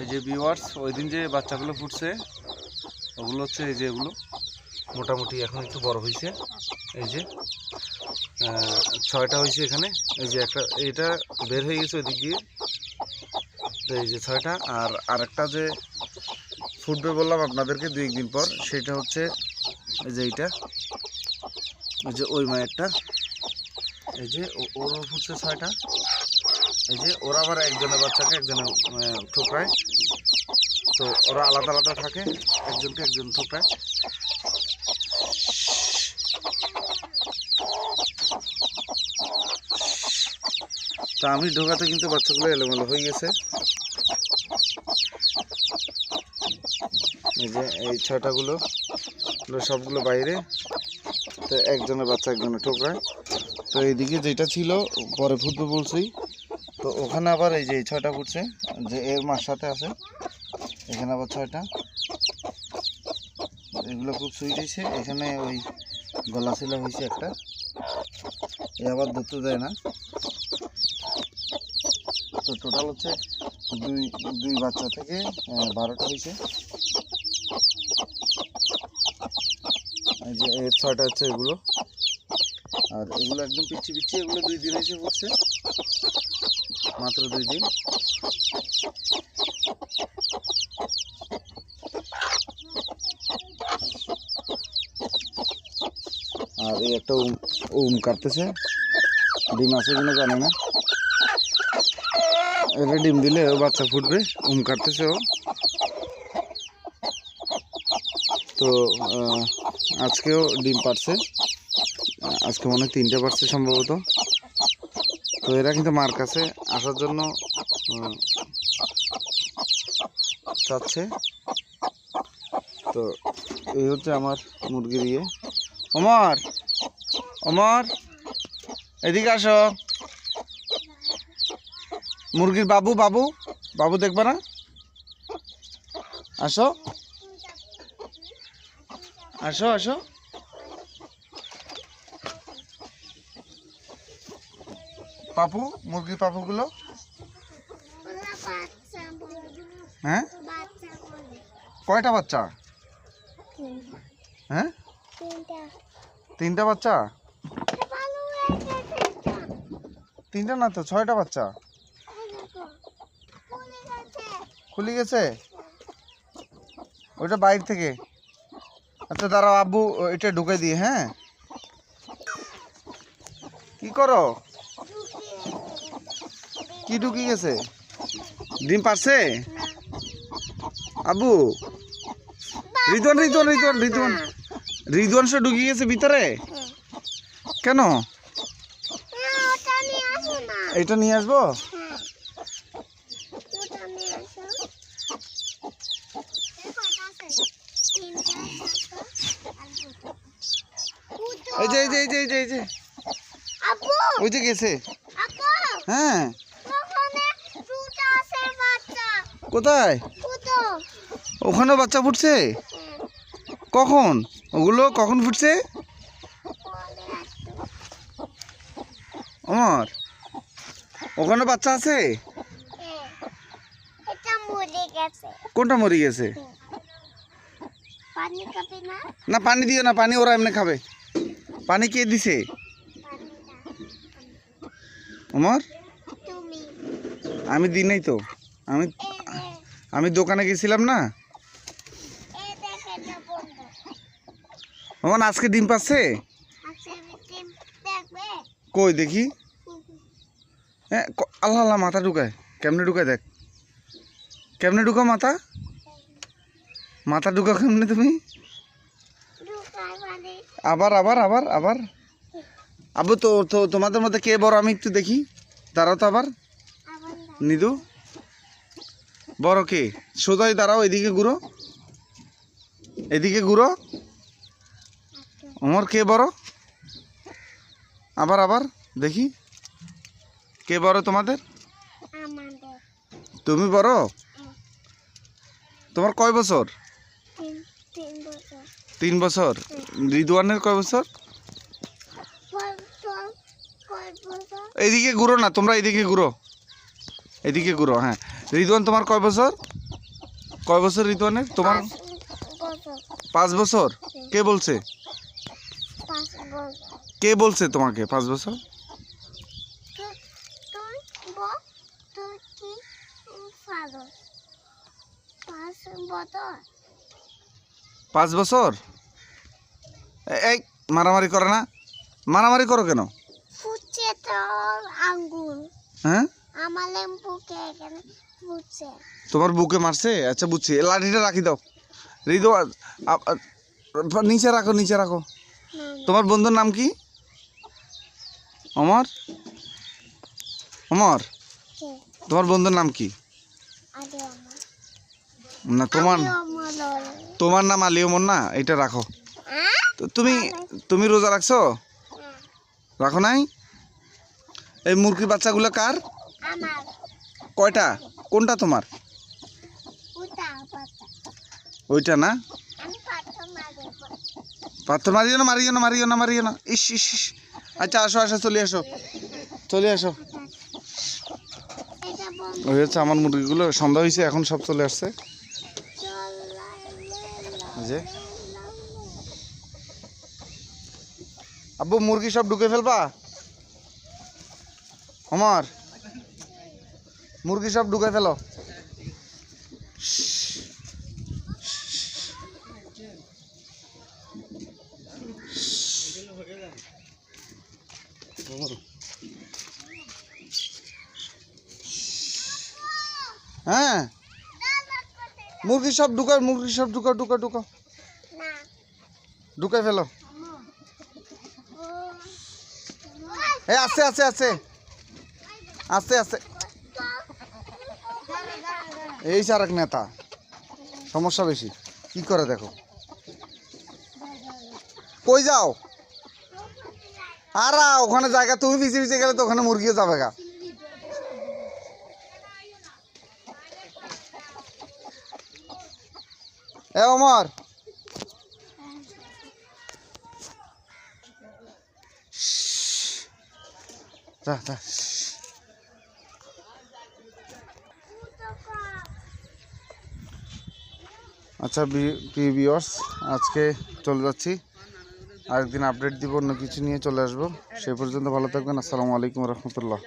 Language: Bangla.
এই যে ভিউয়ার্স ওই দিন যে বাচ্চাগুলো ফুটছে, ওগুলো হচ্ছে এই যে এগুলো। মোটামুটি এখন একটু বড় হয়েছে এই যে ছয়টা হয়েছে এখানে। এই যে একটা এটা বের হয়ে গেছে ওইদিক দিয়ে। তো এই যে ছয়টা, আর আরেকটা যে ফুটবে বললাম আপনাদেরকে দুই একদিন পর, সেটা হচ্ছে এই যে এইটা। এই যে ওই মায়েরটা। এই যে ওর ফুটছে ছয়টা। এই যে, ওরা আবার একজনের বাচ্চাকে একজনে ঠোকরায়। তো ওরা আলাদা আলাদা থাকে, একজনকে একজন ঠোকরায় তা আমি ঢোকাতে কিন্তু বাচ্চাগুলো এলোমেলো হয়ে গেছে। এই যে এই ছয়টাগুলো, এগুলো সবগুলো বাইরে। তো একজনের বাচ্চা একজনের ঠোকরায়। তো এইদিকে যেটা ছিল, পরে ফুটবে বলছি। তো ওখানে আবার এই যে এই ছয়টা ফুটছে যে এর মার সাথে আছে। এখানে আবার ছয়টা। এগুলো খুব সুইট হয়েছে। এখানে ওই গলা শিলা হয়েছে একটা। এ আবার ধরতে দেয় না। তো টোটাল হচ্ছে দুই দুই বাচ্চা থেকে বারোটা হয়েছে। যে এর ছয়টা হচ্ছে এগুলো। আর এগুলো একদম পিচ্ছি পিচ্ছি এগুলো দুই দিন এসে পড়ছে মাত্র দুই দিন। আর এই একটা উম কাটতেছে। ডিম আছে কিনা জানি না। এটা ডিম দিলে ও বাচ্চা ফুটবে, উম কাটতেছে ও। তো আজকেও ডিম পারছে আজকে মনে হয় তিনটে পারছে সম্ভবত। তো এরা কিন্তু মার কাছে আসার জন্য চাচ্ছে। তো, এই হচ্ছে আমার মুরগির ইয়ে। অমর অমর, এদিকে আসো। মুরগির বাবু বাবু বাবু দেখবে না? আসো। আসো আসো। পাপু, মুরগির পাপুগুলো? হ্যাঁ? কয়টা বাচ্চা? হ্যাঁ? তিনটা। বাচ্চা? তিনটা না তো? ছয়টা বাচ্চা? খুলে গেছে? ওইটা বাইরে থেকে। আচ্ছা দাঁড়াও, আব্বু এটা ঢুকে দিয়ে হ্যাঁ? কি করো? কি ঢুকে গেছে? ডিম পারছে? আব্বু? রিদন রিদন রিদন রিদন রিদন সে ঢুকে গেছে ভিতরে? কেন হ্যাঁ ওটা নিয়ে আসো না এটা নিয়ে আসব হ্যাঁ ওটা নিয়ে আসো দেখো এটা আছে তিনটা চারটা আর নিয়ে আসব? এই যে এই যে এই যে এই যে এই যে। ওই যে গেছে। হ্যাঁ। ওখানে বাচ্চা। কোথায়? দুটো ওখানেও বাচ্চা ফুটছে? কখন? ওগুলো কখন ফুটছে? আমার ওখানে বাচ্চা আছে? কোনটা মরে গেছে? না? পানি দিও না পানি ওরা এমনি খাবে। পানি কে দিছে? আমার আমি দিই নাই তো। আমি আমি দোকানে গেছিলাম না। আমার আজকে ডিম পাচ্ছে? কই দেখি। হ্যাঁ আল্লাহ আল্লাহ, মাথা ঢুকায়। কেমনে ঢুকায় দেখ? কেমনে ঢুকা মাথা? মাথা ঢুকা কেমনে তুমি? আবার আবার আবার আবার। আবু তো তো, তোমাদের মধ্যে কে বড় আমি একটু দেখি। দাঁড়াও তো আবার। আবার নিদু। বড় কে? সোজাই দাঁড়াও, এদিকে ঘুরো। এদিকে ঘুরো। আমার কে বড়? আবার আবার, দেখি। কে বড় তোমাদের? তুমি বড়? তোমার কয় বছর? তিন বছর। রিদওয়ানের কয় বছর? এদিকে ঘুরো না, তোমরা এদিকে ঘুরো। এদিকে ঘুরো হ্যাঁ। রিদওয়ান, তোমার কয় বছর? কয় বছর রিতুয়ানের তোমার পাঁচ বছর? কে বলছে? কে বলছে তোমাকে পাঁচ বছর? পাঁচ বছর। পাঁচ বছর? এই মারামারি করে না? মারামারি করো কেন? ফুটছে তোর আঙ্গুল। হ্যাঁ? আমার লেম্বুকে এখানে ফুটছে? তোমার বুকে মারছে? আচ্ছা বুঝছি। লাঠিটা রাখি দাও। রিদু নিচে রাখো নিচে রাখো। তোমার বন্ধুর নাম কি? অমর? অমর? তোমার বন্ধুর নাম কি? না তোমার। তোমার নাম আলী ওমর না এটা রাখো। তো তুমি তুমি রোজা রাখছো? হ্যাঁ, রাখো নাই? এই মুরগির বাচ্চাগুলো কার? কয়টা? কোনটা তোমার? ওইটা না? পাথর মারিও না মারিও না মারিও না মারিও না। ইস ইস ইস। আচ্ছা আসো আসো চলে আসো। চলে আসো। ওই হচ্ছে আমার মুরগিগুলো সন্ধ্যা হয়েছে এখন সব চলে আসছে। যে। আব্বু, মুরগি সব ঢুকে ফেলবা? আমার মুরগি সব ঢুকে ফেলো। হ্যাঁ। মুরগি সব ঢুকাও, মুরগি সব ঢুকাও ঢুকাও ঢুকাও। ঢুকাই ফেলো। এই আছে আছে আছে। আছে আছে। এই সারাক নেতা। সমস্যা বেশি। কি করে দেখো? কই যাও? আর, ওখানে জায়গা, তুমি পিছিয়ে পিছিয়ে গেলে তো ওখানে মুরগিও যাবে গা। এ অমর আচ্ছা প্রিয় আজকে চলে যাচ্ছি। আরেকদিন আপডেট দিব, অন্য কিছু নিয়ে চলে আসব। সেই পর্যন্ত ভালো থাকবেন। আসসালামু আলাইকুম রহমতুল্লাহ।